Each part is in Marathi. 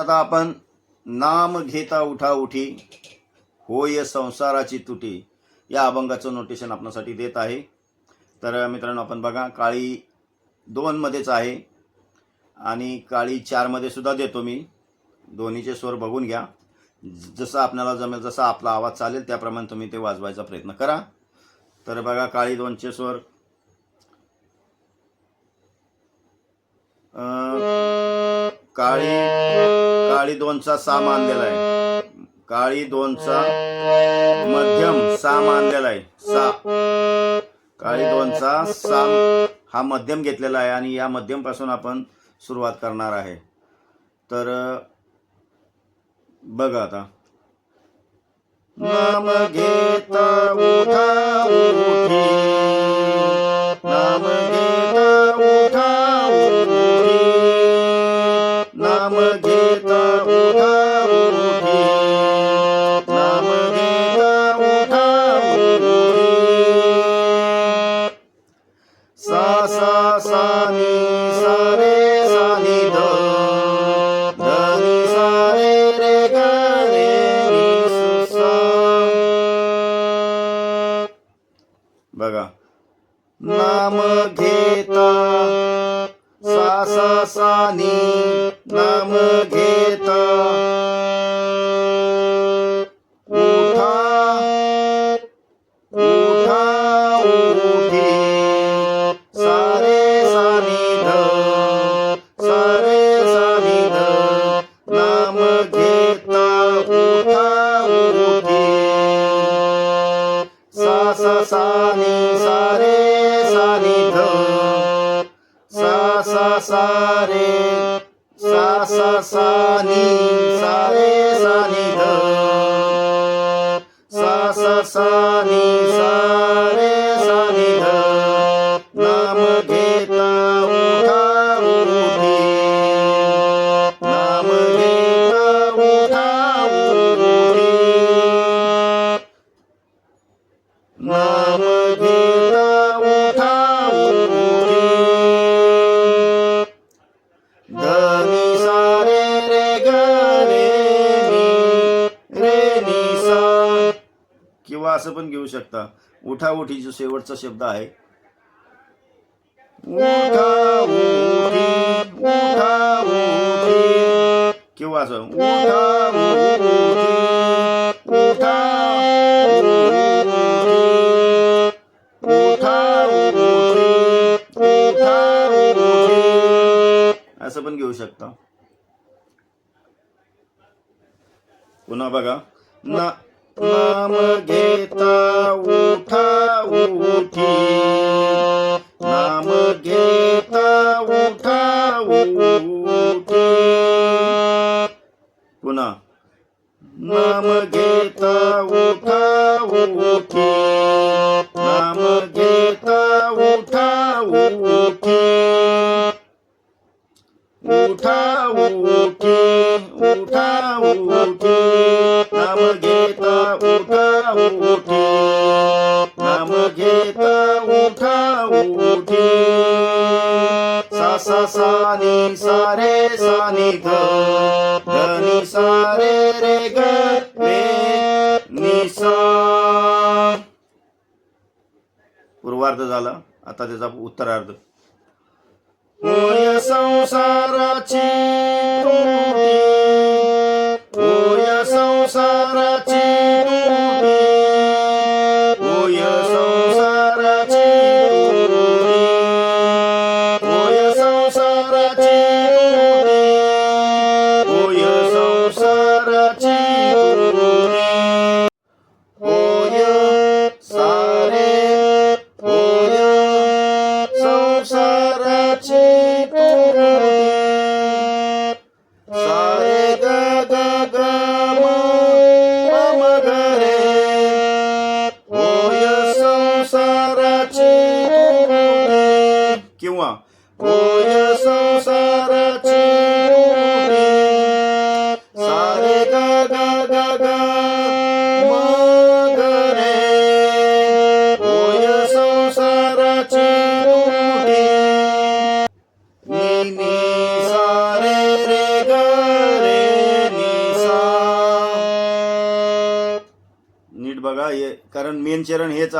आता आपण नाम घेता उठा उठी होय संसाराची तुटी या अभंगाचं नोटेशन आपणासाठी देत आहे. तर मित्रांनो आपण बघा काळी दोनमध्येच आहे आणि काळी चारमध्ये सुद्धा देतो मी. दोन्हीचे स्वर बघून घ्या. जसं आपल्याला जमेल जसा आपला आवाज चालेल त्याप्रमाणे तुम्ही ते वाजवायचा प्रयत्न करा. तर बघा काळी दोनचे स्वर. काळी काळी दोनचा सा मानलेला आहे. काळी दोनचा मध्यम सा मानलेला आहे. सा. काळी दोनचा सा हा मध्यम घेतलेला आहे आणि या मध्यमपासून आपण सुरुवात करणार आहे. तर बघा आता. नाम घेता उठा. सा सा सानी सारे सानी ध सा असं पण घेऊ शकता. उठा उठी जो शेवटचा शब्द आहे. उठा उठी उठा उठी किंवा असं? उठा उठी उठा उठी उठा उठी उठा उठी असं पण घेऊ शकता. पुन्हा बघा. ना नाम घेता उठा उठी नाम घेता उठा. उठी नाम घेता उठा उठी. सा सा सा नी रे रे ग रे पूर्वार्ध झाला. आता त्याचा उत्तरार्ध. संसाराची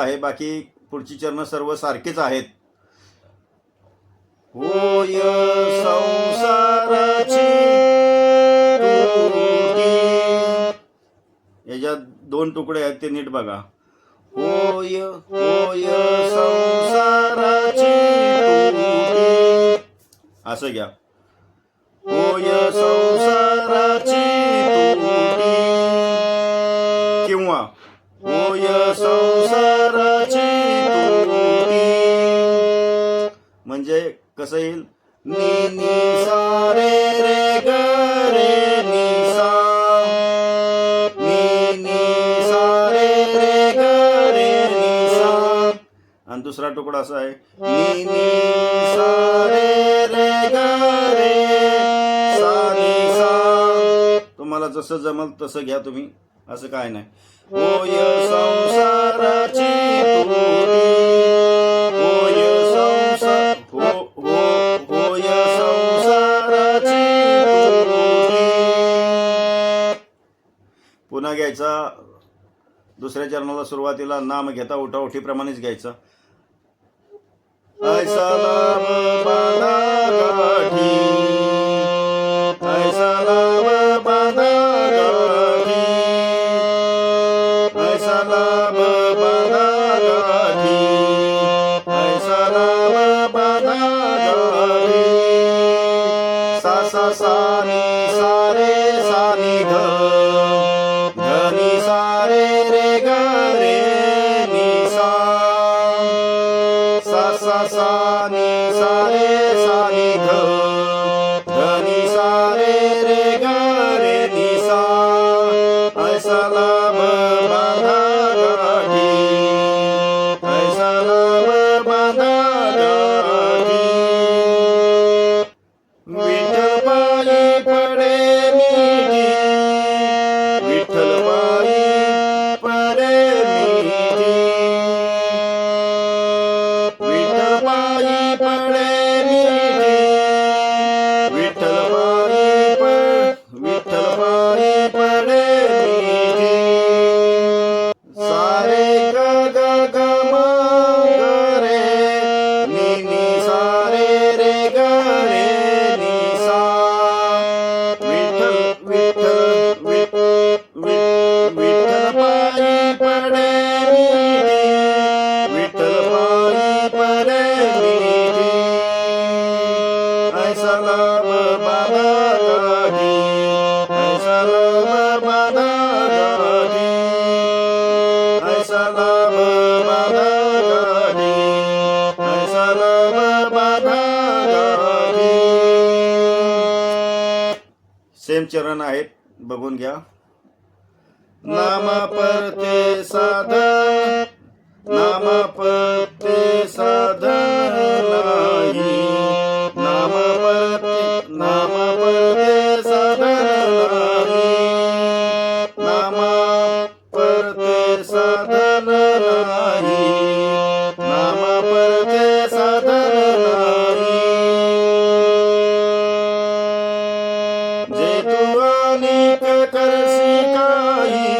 आहे बाकी पुढची चरण सर्व सारखेच आहेत. होय संसाराची याच्यात दोन तुकडे आहेत ते नीट बघा. होय होय संसाराची असं घ्या. होय संसाराची किंवा होय संसार म्हणजे कसं येईल? नी नी सा रे रे ग रे नी सा. नी नी सा रे रे ग रे नी सा. आणि दुसरा तुकडा असा आहे. नी नी सा रे रे ग रे सा नी सा. तुम्हाला जसं जमल तसं घ्या तुम्ही. असं काय नाही. होय संसाराची तुटी. घ्यायचा दुसऱ्या चरणाला सुरुवातीला नाम घेता उठा उठीप्रमाणेच घ्यायचा. ऐसा लाभ ऐसा ऐसा लाभ बाधा गाठी ऐसा लाभ बाधा गाठी ऐसा लाभ बाधा गाठी ऐसा लाभ बाधा गाठी सेम चरण आहेत बघून घ्या नाम परते साधन नाम परते तू अनेक करसी काही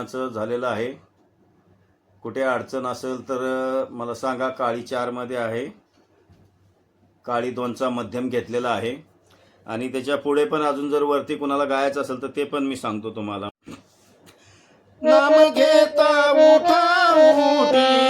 नुकसानाचं झालेलं आहे. कुठे अडचण असेल तर मला सांगा काळी चारमध्ये आहे. काळी दोनचा मध्यम घेतलेला आहे. आणि त्याच्या पुढे पण अजून जर वरती कुणाला गायचं असेल तर ते पण मी सांगतो तुम्हाला. नाम घेता उठा उठी.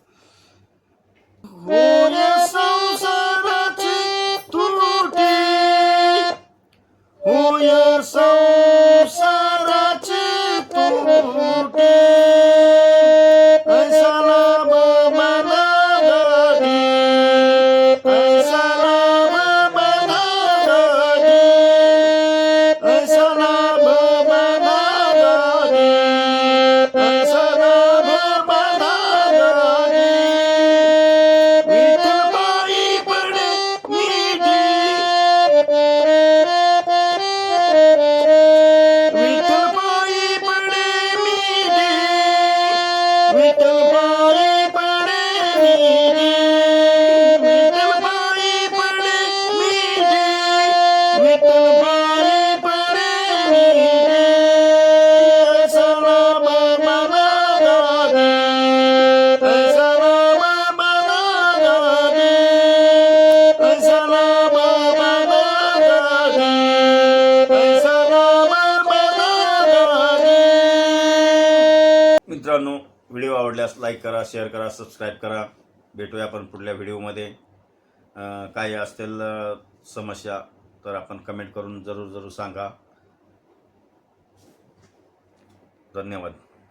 Una salsa de tutti, una salsa video आवडल्यास लाईक करा शेअर करा सबस्क्राईब करा. भेटूया आपण पुढल्या व्हिडिओमध्ये. काही असतील समस्या तर आपण कमेंट करून जरूर जरूर सांगा. धन्यवाद.